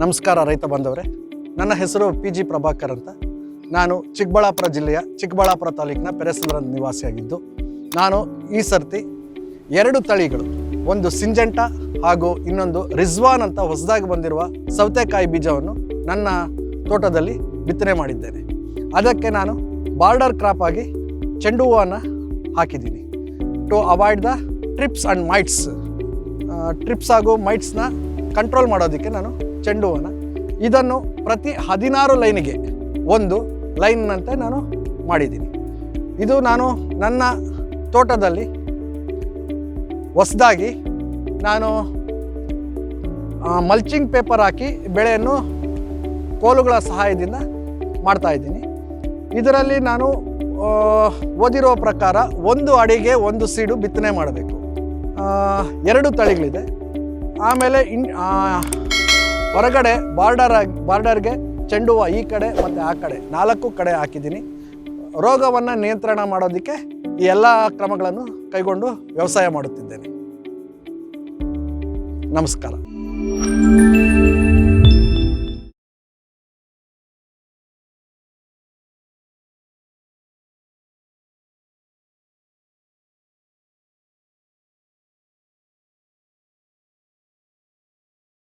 ನಮಸ್ಕಾರ ರೈತ ಬಾಂಧವರೇ. ನನ್ನ ಹೆಸರು ಪಿ ಜಿ ಪ್ರಭಾಕರ್ ಅಂತ. ನಾನು ಚಿಕ್ಕಬಳ್ಳಾಪುರ ಜಿಲ್ಲೆಯ ಚಿಕ್ಕಬಳ್ಳಾಪುರ ತಾಲೂಕಿನ ಪೆರೆಸಂದ್ರ ನಿವಾಸಿಯಾಗಿದ್ದು, ನಾನು ಈ ಸರ್ತಿ ಎರಡು ತಳಿಗಳು, ಒಂದು ಸಿಂಜಂಟ ಹಾಗೂ ಇನ್ನೊಂದು ರಿಜ್ವಾನ್ ಅಂತ ಹೊಸದಾಗಿ ಬಂದಿರುವ ಸೌತೆಕಾಯಿ ಬೀಜವನ್ನು ನನ್ನ ತೋಟದಲ್ಲಿ ಬಿತ್ತನೆ ಮಾಡಿದ್ದೇನೆ. ಅದಕ್ಕೆ ನಾನು ಬಾರ್ಡರ್ ಕ್ರಾಪ್ ಆಗಿ ಚೆಂಡು ಹೂವನ್ನು ಹಾಕಿದ್ದೀನಿ. To avoid the thrips and mites thrips ಹಾಗೂ ಮೈಟ್ಸ್ನ ಕಂಟ್ರೋಲ್ ಮಾಡೋದಕ್ಕೆ ನಾನು ಚೆಂಡು ಹೂವನ್ನು ಇದನ್ನು ಪ್ರತಿ ಹದಿನಾರು ಲೈನಿಗೆ ಒಂದು ಲೈನ್ನಂತೆ ನಾನು ಮಾಡಿದ್ದೀನಿ. ಇದು ನಾನು ನನ್ನ ತೋಟದಲ್ಲಿ ಹೊಸದಾಗಿ ನಾನು ಮಲ್ಚಿಂಗ್ ಪೇಪರ್ ಹಾಕಿ ಬೆಳೆಯನ್ನು ಕೋಲುಗಳ ಸಹಾಯದಿಂದ ಮಾಡ್ತಾಯಿದ್ದೀನಿ ಇದರಲ್ಲಿ ನಾನು ಓದಿರೋ ಪ್ರಕಾರ ಒಂದು ಅಡಿಗೆ ಒಂದು ಸೀಡು ಬಿತ್ತನೆ ಮಾಡಬೇಕು. ಎರಡು ತಳಿಗಳಿದೆ. ಆಮೇಲೆ ಇನ್ ಹೊರಗಡೆ ಬಾರ್ಡರ್ ಆಗಿ ಬಾರ್ಡರ್ಗೆ ಚೆಂಡು ಈ ಕಡೆ ಮತ್ತು ಆ ಕಡೆ. ನಾಲ್ಕು ಕಡೆ ಹಾಕಿದ್ದೀನಿ. ರೋಗವನ್ನು ನಿಯಂತ್ರಣ ಮಾಡೋದಕ್ಕೆ ಈ ಎಲ್ಲ ಕ್ರಮಗಳನ್ನು ಕೈಗೊಂಡು ವ್ಯವಸಾಯ ಮಾಡುತ್ತಿದ್ದೇನೆ. ನಮಸ್ಕಾರ.